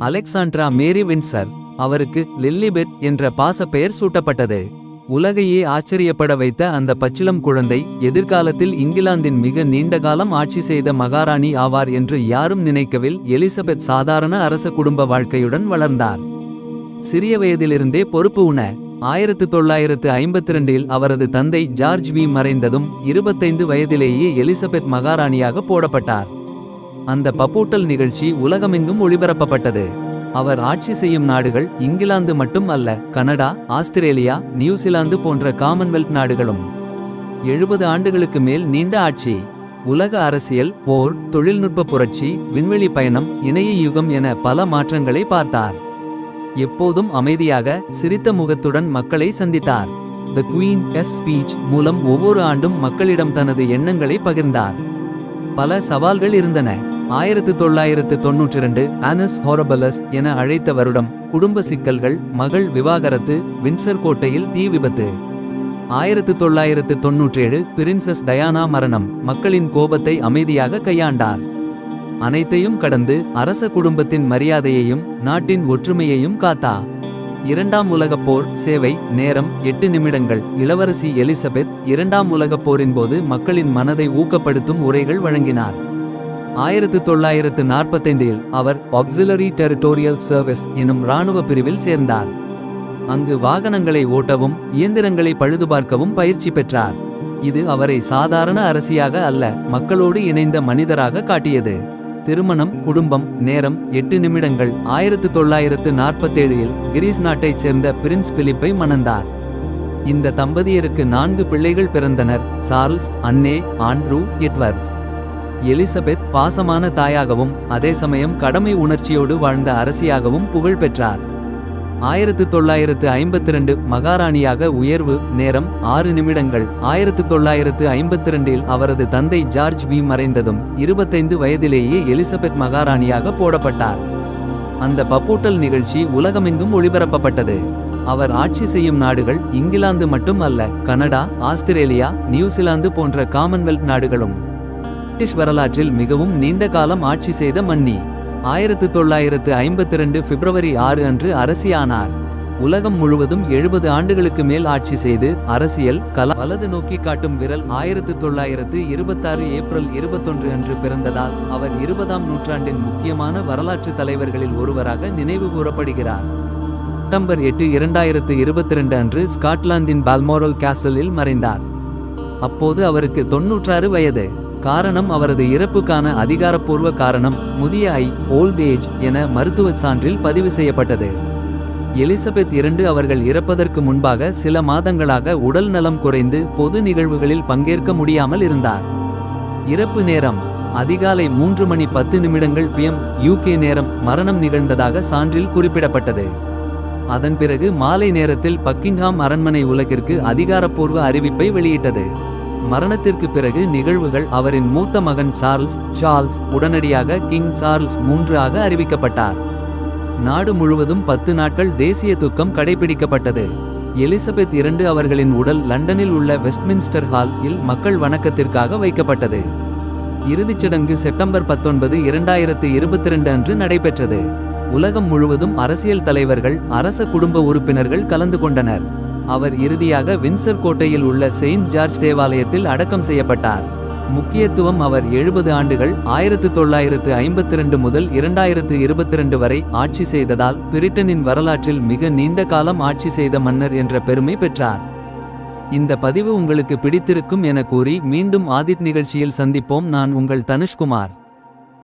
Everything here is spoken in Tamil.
அலெக்சாண்ட்ரா மேரி வின்சர் அவருக்கு லில்லிபெட் என்ற பாசப்பெயர் சூட்டப்பட்டது. உலகையே ஆச்சரியப்பட வைத்த அந்த பச்சிளம் குழந்தை எதிர்காலத்தில் இங்கிலாந்தின் மிக நீண்டகாலம் ஆட்சி செய்த மகாராணி ஆவார் என்று யாரும் நினைக்கவில் எலிசபெத் சாதாரண அரச குடும்ப வாழ்க்கையுடன் வளர்ந்தார். சிறிய வயதிலிருந்தே பொறுப்பு உண. ஆயிரத்து தொள்ளாயிரத்து ஐம்பத்தி ரெண்டில் அவரது தந்தை ஜார்ஜ் வி மறைந்ததும் இருபத்தைந்து வயதிலேயே எலிசபெத் மகாராணியாக போடப்பட்டார். அந்த பப்பூட்டல் நிகழ்ச்சி உலகமெங்கும் ஒளிபரப்பப்பட்டது. அவர் ஆட்சி செய்யும் நாடுகள் இங்கிலாந்து மட்டும் அல்ல கனடா ஆஸ்திரேலியா நியூசிலாந்து போன்ற காமன்வெல்த் நாடுகளும். எழுபது ஆண்டுகளுக்கு மேல் நீண்ட ஆட்சி. உலக அரசியல் போர் தொழில்நுட்ப புரட்சி விண்வெளி பயணம் இணைய யுகம் என பல மாற்றங்களை பார்த்தார். எப்போதும் அமைதியாக சிரித்த முகத்துடன் மக்களை சந்தித்தார். த குயின் எஸ் ஸ்பீச் மூலம் ஒவ்வொரு ஆண்டும் மக்களிடம் தனது எண்ணங்களை பகிர்ந்தார். பல சவால்கள் இருந்தன. ஆயிரத்து தொள்ளாயிரத்து தொன்னூற்றி ரெண்டு ஆனஸ் ஹோரபலஸ் என அழைத்த வருடம் குடும்ப சிக்கல்கள் மகள் விவாகரத்து வின்சர் கோட்டையில் தீ விபத்து. ஆயிரத்து தொள்ளாயிரத்து தொன்னூற்றேழு பிரின்சஸ் டயானா மரணம் மக்களின் கோபத்தை அமைதியாக கையாண்டார். அனைத்தையும் கடந்து அரச குடும்பத்தின் மரியாதையையும் நாட்டின் ஒற்றுமையையும் காத்தா. இரண்டாம் உலகப் போர் சேவை நேரம் எட்டு நிமிடங்கள். இளவரசி எலிசபெத் இரண்டாம் உலகப் போரின் போது மக்களின் மனதை ஊக்கப்படுத்தும் உரைகள் வழங்கினார். ஆயிரத்து தொள்ளாயிரத்து நாற்பத்தைந்தில் அவர் ஆக்சிலரி டெரிட்டோரியல் சர்வீஸ் எனும் இராணுவ பிரிவில் சேர்ந்தார். அங்கு வாகனங்களை ஓட்டவும் இயந்திரங்களை பழுதுபார்க்கவும் பயிற்சி பெற்றார். இது அவரை சாதாரண அரசியாக அல்ல மக்களோடு இணைந்த மனிதராக காட்டியது. திருமணம் குடும்பம் நேரம் எட்டு நிமிடங்கள். ஆயிரத்து தொள்ளாயிரத்து நாற்பத்தேழில் கிரீஸ் நாட்டைச் சேர்ந்த பிரின்ஸ் பிலிப்பை மணந்தார். இந்த தம்பதியருக்கு நான்கு பிள்ளைகள் பிறந்தனர் சார்ல்ஸ் அன்னே ஆண்ட்ரூ எட்வர்ட். எலிசபெத் பாசமான தாயாகவும் அதே சமயம் கடமை உணர்ச்சியோடு வாழ்ந்த அரசியாகவும் புகழ் பெற்றார். ஆயிரத்து தொள்ளாயிரத்து ஐம்பத்தி ரெண்டு மகாராணியாக உயர்வு நேரம் ஆறு நிமிடங்கள். ஆயிரத்து தொள்ளாயிரத்து ஐம்பத்தி ரெண்டில் அவரது தந்தை ஜார்ஜ் வி. மறைந்ததும் இருபத்தைந்து வயதிலேயே எலிசபெத் மகாராணியாக போடப்பட்டார். அந்த பப்பூட்டல் நிகழ்ச்சி உலகமெங்கும் ஒளிபரப்பப்பட்டது. அவர் ஆட்சி செய்யும் நாடுகள் இங்கிலாந்து மட்டும் அல்ல கனடா ஆஸ்திரேலியா நியூசிலாந்து போன்ற காமன்வெல்த் நாடுகளும். பிரிட்டிஷ் வரலாற்றில் மிகவும் நீண்ட காலம் ஆட்சி செய்த மன்னி. ஆயிரத்து தொள்ளாயிரத்து ஐம்பத்தி ரெண்டு பிப்ரவரி ஆறு அன்று அரசியானார். உலகம் முழுவதும் எழுபது ஆண்டுகளுக்கு மேல் ஆட்சி செய்து அரசியல் கல வலது நோக்கி காட்டும் விரல் ஆயிரத்து தொள்ளாயிரத்து இருபத்தாறு ஏப்ரல் இருபத்தொன்று அன்று பிறந்ததால் அவர் இருபதாம் நூற்றாண்டின் முக்கியமான வரலாற்று தலைவர்களில் ஒருவராக நினைவு கூறப்படுகிறார். செப்டம்பர் எட்டு இரண்டாயிரத்து இருபத்தி ரெண்டு அன்று ஸ்காட்லாந்தின் பால்மோரல் கேசலில் மறைந்தார். அப்போது அவருக்கு தொன்னூற்றாறு வயது. காரணம் அவரது இறப்புக்கான அதிகாரப்பூர்வ காரணம் முதிய ஐ ஓல்ட் ஏஜ் என மருத்துவச் சான்றில் பதிவு செய்யப்பட்டது. எலிசபெத் இரண்டு அவர்கள் இறப்பதற்கு முன்பாக சில மாதங்களாக உடல் நலம் குறைந்து பொது நிகழ்வுகளில் பங்கேற்க முடியாமல் இருந்தார். இறப்பு நேரம் அதிகாலை மூன்று மணி பத்து நிமிடங்கள் பிஎம் யூகே நேரம் மரணம் நிகழ்ந்ததாக சான்றில் குறிப்பிடப்பட்டது. அதன் பிறகு மாலை நேரத்தில் பக்கிங்ஹாம் அரண்மனை உலகிற்கு அதிகாரப்பூர்வ அறிவிப்பை வெளியிட்டது. மரணத்திற்கு பிறகு நிகழ்வுகள் அவரின் மூத்த மகன் சார்ல்ஸ் சார்ல்ஸ் உடனடியாக கிங் சார்ல்ஸ் மூன்று ஆக அறிவிக்கப்பட்டார். நாடு முழுவதும் பத்து நாட்கள் தேசிய துக்கம் கடைபிடிக்கப்பட்டது. எலிசபெத் இரண்டு அவர்களின் உடல் லண்டனில் உள்ள வெஸ்ட்மின்ஸ்டர் ஹால் இல் மக்கள் வணக்கத்திற்காக வைக்கப்பட்டது. இறுதிச் சடங்கு செப்டம்பர் பத்தொன்பது இரண்டாயிரத்து இருபத்தி ரெண்டு அன்று நடைபெற்றது. உலகம் முழுவதும் அரசியல் தலைவர்கள் அரச குடும்ப உறுப்பினர்கள் கலந்து கொண்டனர். அவர் இறுதியாக வின்சர் கோட்டையில் உள்ள செயின்ட் ஜார்ஜ் தேவாலயத்தில் அடக்கம் செய்யப்பட்டார். முக்கியத்துவம் அவர் எழுபது ஆண்டுகள் ஆயிரத்து தொள்ளாயிரத்து ஐம்பத்தி ரெண்டு முதல் இரண்டாயிரத்து இருபத்தி ரெண்டு வரை ஆட்சி செய்ததால் பிரிட்டனின் வரலாற்றில் மிக நீண்ட காலம் ஆட்சி செய்த மன்னர் என்ற பெருமை பெற்றார். இந்த பதிவு உங்களுக்கு பிடித்திருக்கும் என கூறி மீண்டும் ஆதித் நிகழ்ச்சியில் சந்திப்போம். நான் உங்கள் தனுஷ்குமார்.